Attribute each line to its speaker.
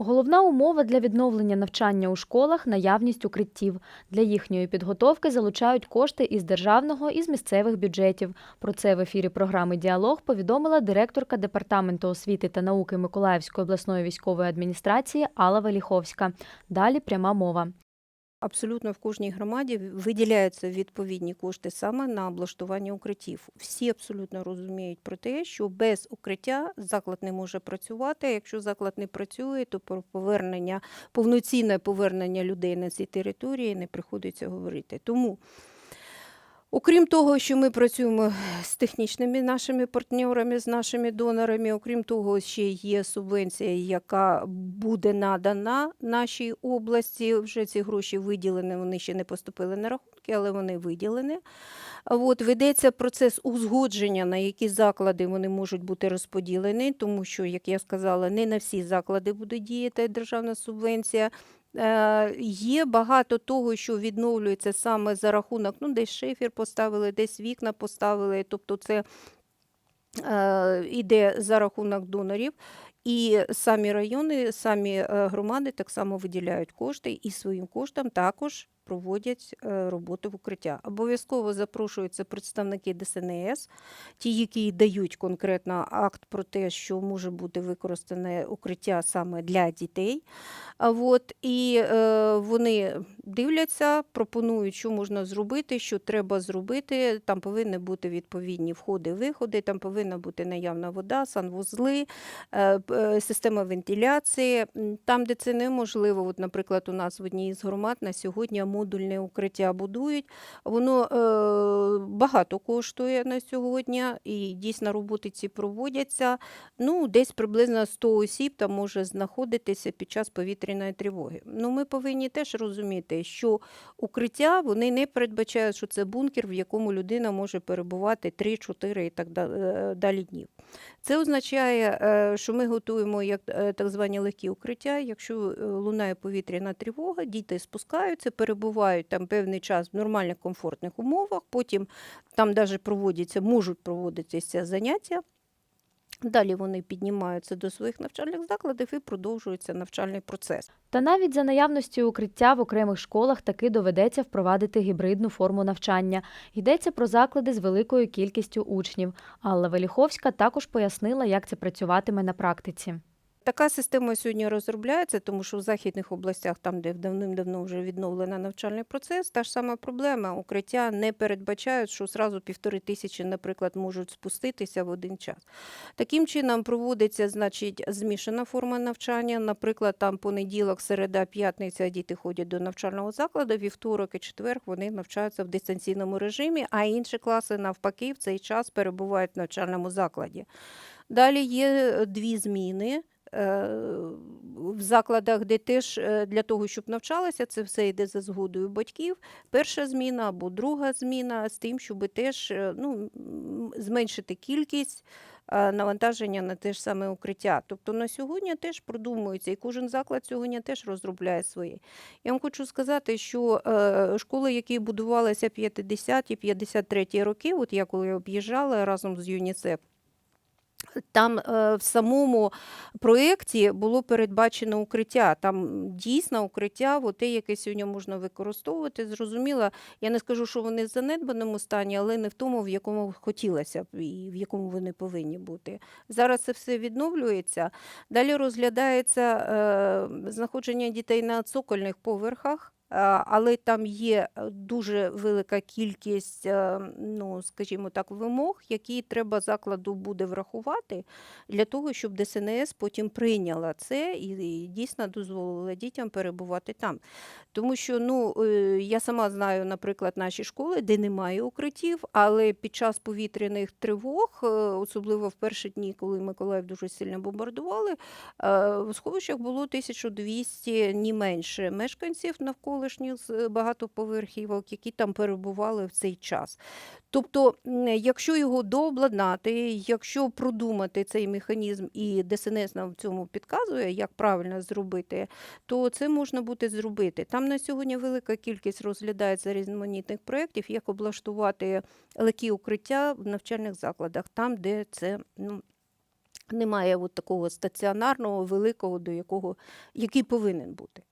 Speaker 1: Головна умова для відновлення навчання у школах наявність укриттів. Для їхньої підготовки залучають кошти із державного і з місцевих бюджетів. Про це в ефірі програми Діалог повідомила директорка департаменту освіти та науки Миколаївської обласної військової адміністрації Алла Веліховська. Далі пряма мова.
Speaker 2: Абсолютно в кожній громаді виділяються відповідні кошти саме на облаштування укриттів. Всі абсолютно розуміють про те, що без укриття заклад не може працювати. Якщо заклад не працює, то про повернення, повноцінне повернення людей на ці території не приходиться говорити. Тому Окрім того, що ми працюємо з технічними нашими партнерами, з нашими донорами, окрім того, ще є субвенція, яка буде надана нашій області. Вже ці гроші виділені, вони ще не поступили на рахунки, але вони виділені. От, ведеться процес узгодження, на які заклади вони можуть бути розподілені, тому що, як я сказала, не на всі заклади буде діяти державна субвенція. Е, Є багато того, що відновлюється саме за рахунок, ну, десь шифер поставили, десь вікна поставили. Тобто це йде за рахунок донорів. І самі райони, самі е, громади так само виділяють кошти і своїм коштом також проводять е, роботу в укриття. Обов'язково запрошуються представники ДСНС, ті, які дають конкретно акт про те, що може бути використане укриття саме для дітей. От, і е, вони дивляться, пропонують, що можна зробити, що треба зробити. Там повинні бути відповідні входи, виходи, там повинна бути наявна вода, санвузли, е, система вентиляції. Там, де це неможливо, от, наприклад, у нас в одній із громад на сьогодні модульне укриття будують. Воно е, багато коштує на сьогодні, і дійсно роботи ці проводяться. Ну, десь приблизно 100 осіб там може знаходитися під час повітряної тривоги. Ну, ми повинні теж розуміти, що укриття вони не передбачають, що це бункер, в якому людина може перебувати 3-4 і так е, далі днів. Це означає, е, що ми готуємо як е, так звані легкі укриття. Якщо лунає повітряна тривога, діти спускаються, перебувають там певний час в нормальних комфортних умовах. Потім там навіть проводяться, можуть проводитися заняття. Далі вони піднімаються до своїх навчальних закладів і продовжується навчальний процес.
Speaker 1: Та навіть за наявності укриття в окремих школах таки доведеться впровадити гібридну форму навчання. Йдеться про заклади з великою кількістю учнів. Алла Веліховська також пояснила, як це працюватиме на практиці.
Speaker 2: Така система сьогодні розробляється, тому що в західних областях, там, де давним-давно вже відновлено навчальний процес, та ж сама проблема. Укриття не передбачають, що зразу півтори тисячі, наприклад, можуть спуститися в один час. Таким чином проводиться, значить, змішана форма навчання. Наприклад, там понеділок, середа, п'ятниця діти ходять до навчального закладу, вівторок і четвер вони навчаються в дистанційному режимі, а інші класи навпаки в цей час перебувають в навчальному закладі. Далі є е, дві зміни. Е, В закладах, де теж е, для того, щоб навчалися, це все йде за згодою батьків. Перша зміна або друга зміна з тим, щоб теж е, ну, зменшити кількість навантаження на те ж саме укриття. Тобто на сьогодні теж продумується, і кожен заклад сьогодні теж розробляє своє. Я вам хочу сказати, що школи, які будувалися 50-ті, 53-ті роки, от я коли об'їжджала разом з ЮНІСЕФ, там е, в самому проєкті було передбачено укриття. Там дійсно укриття, от те, яке сьогодні можна використовувати. Зрозуміло, я не скажу, що вони в занедбаному стані, але не в тому, в якому хотілося б і в якому вони повинні бути. Зараз це все відновлюється. Далі розглядається е, знаходження дітей на цокольних поверхах. А, Але там є е, дуже велика кількість, е, ну скажімо так, вимог, які треба закладу буде врахувати для того, щоб ДСНС потім прийняла це і, дійсно дозволила дітям перебувати там. Тому що ну е, я сама знаю, наприклад, наші школи, де немає укриттів, але під час повітряних тривог, е, особливо в перші дні, коли Миколаїв дуже сильно бомбардували, е, в сховищах було 1200, ні менше мешканців навколишніх з багатоповерхівок, які там перебували в цей час. Тобто, якщо його дообладнати, якщо продумати цей механізм, і ДСНС нам в цьому підказує, як правильно зробити, то це можна буде зробити. Там на сьогодні велика кількість розглядається різноманітних проєктів, як облаштувати легкі укриття в навчальних закладах, там, де це ну, немає от такого стаціонарного, великого, до якого, який повинен бути.